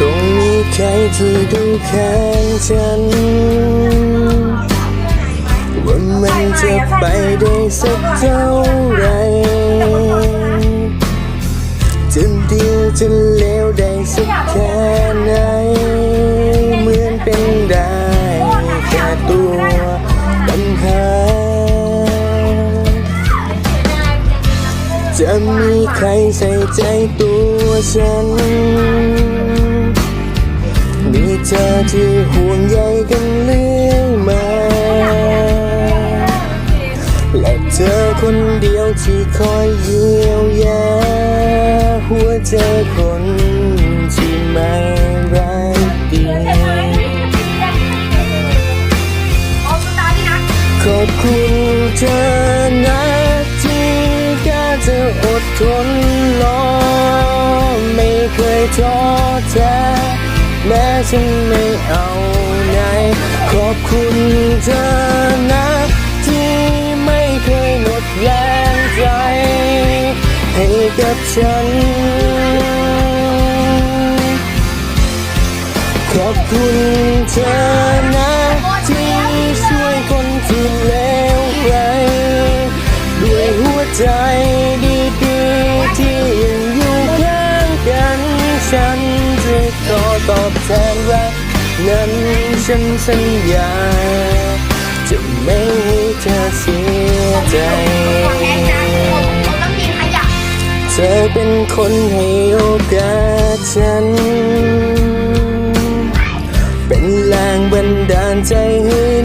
คงมีใครที่ดูแค้นฉัน ว่ามันจะไปได้สักเท่าไหร จะเลวได้สักแค่ไหน เหมือนเป็นได้แค่ตัวปัญหา จะมีใครใส่ใจตัวฉัน มีเธอที่ห่วงใยกันเรื่อ คนเดียวที่คอยเยียวยาหัวใจคนที่ไม่รักดีขอบคุณเธอนะที่กล้าจะอดทนรอไม่เคยท้อแท้แม้ฉันไม่เอาไหนขอบคุณเธอ ฉัน ขอบคุณเธอนะ ที่ช่วยคนที่เลวร้ายด้วยหัวใจดีๆที่ยังอยู่ข้างกัน ฉันจะขอตอบแทนรักนั้นฉันสัญญา จะไม่ให้เธอเสียใจ ธอเป็นคนให้โอกาสฉัน เป็นแรงบันดาลใจให้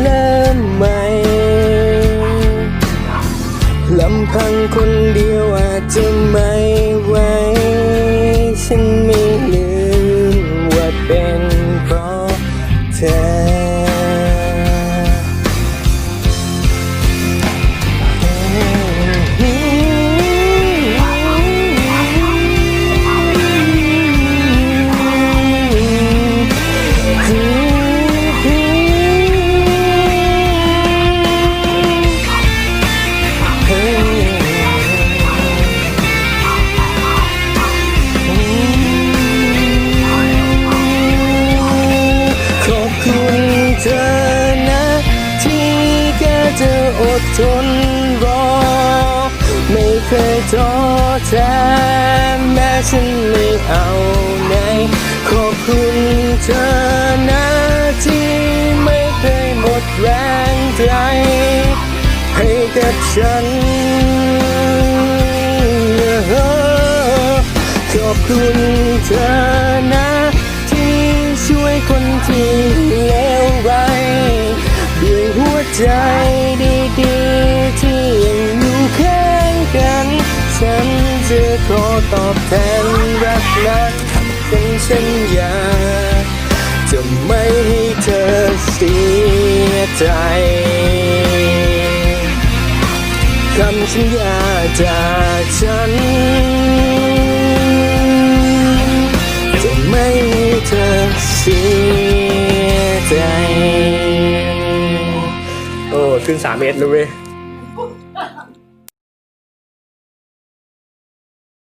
อดทนรอ ไม่เคยท้อแท้แม้ฉันไม่เอาไหนขอบคุณเธอนะที่ไม่เคยหมดแรงใจให้กับฉันขอบคุณเธอนะที่ช่วยคนที่เลว ใจดีๆที่ยังอยู่ข้างกัน ฉันจะขอตอบแทนรักนั้นเป็นสัญญาจะไม่ให้เธอเสียใจคำสัญญาจากฉัน ขึ้น 3 เมตรเลยเว้ย